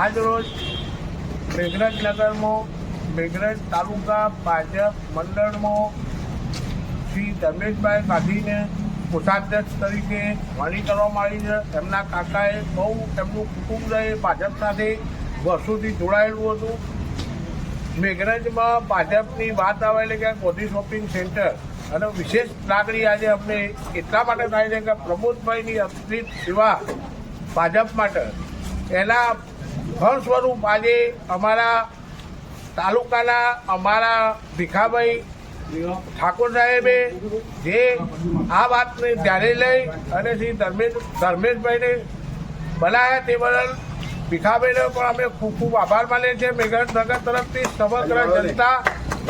આજ રોજ મેઘરજ નગરમાં મેઘરજ તાલુકા ભાજપ મંડળમાં શ્રી ધર્મેશભાઈ ગાંધીને કોષાધ્યક્ષ તરીકે વરણી કરવામાં આવી છે. એમના કાકાએ બહુ એમનું કુટુંબ રહે ભાજપ સાથે વર્ષોથી જોડાયેલું હતું. મેઘરજમાં ભાજપની વાત આવે એટલે કે ગોધી શોપિંગ સેન્ટર. અને વિશેષ લાગણી આજે અમને એટલા માટે થાય છે કે પ્રમોદભાઈની અતિત સેવા ભાજપ માટે. એના ફળ સ્વરૂપ આજે અમારા તાલુકાના અમારા ભીખાભાઈ ઠાકોર સાહેબે જે આ વાતને ધ્યાને લઈ અને શ્રી ધર્મેશ, ધર્મેશભાઈને બનાવ્યા તે બદલ ભીખાભાઈને પણ અમે ખૂબ ખૂબ આભાર માનીએ છીએ. મેઘનગર નગર તરફથી સમગ્ર જનતા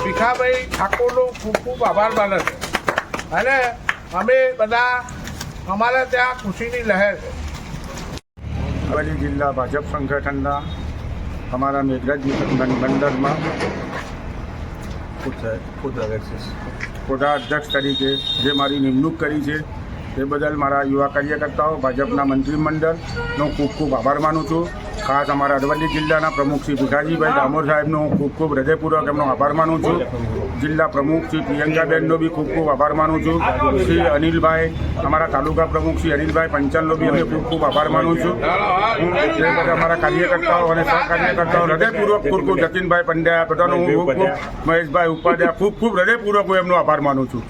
ભીખાભાઈ ઠાકોરનો ખૂબ ખૂબ આભાર માને છે. અને અમે બધા અમારા ત્યાં ખુશીની લહેર છે. અરવલ્લી જિલ્લા ભાજપ સંગઠનના અમારા મેઘરાજ મંડળમાં અધ્યક્ષ તરીકે જે મારી નિમણૂક કરી છે તે બદલ મારા યુવા કાર્યકર્તાઓ, ભાજપના મંત્રીમંડળનો ખૂબ ખૂબ આભાર માનું છું. ખાસ અમારા અરવલ્લી જિલ્લાના પ્રમુખ શ્રી ભીખાજીભાઈ ડામોર સાહેબનો હું ખૂબ ખૂબ હૃદયપૂર્વક એમનો આભાર માનું છું. જિલ્લા પ્રમુખ શ્રી પ્રિયંકાબેનનો બી ખૂબ ખૂબ આભાર માનું છું. શ્રી અનિલભાઈ, અમારા તાલુકા પ્રમુખ શ્રી અનિલભાઈ પંચાલનો બી અમે ખૂબ ખૂબ આભાર માનું છું. હું જે બધા અમારા કાર્યકર્તાઓ અને સહકાર્યકર્તાઓ હૃદયપૂર્વક ખૂબ ખૂબ જતીનભાઈ પંડ્યા બધાનો હું ખૂબ ખૂબ મહેશભાઈ ઉપાધ્યાય ખૂબ ખૂબ હૃદયપૂર્વક હું એમનો આભાર માનું છું.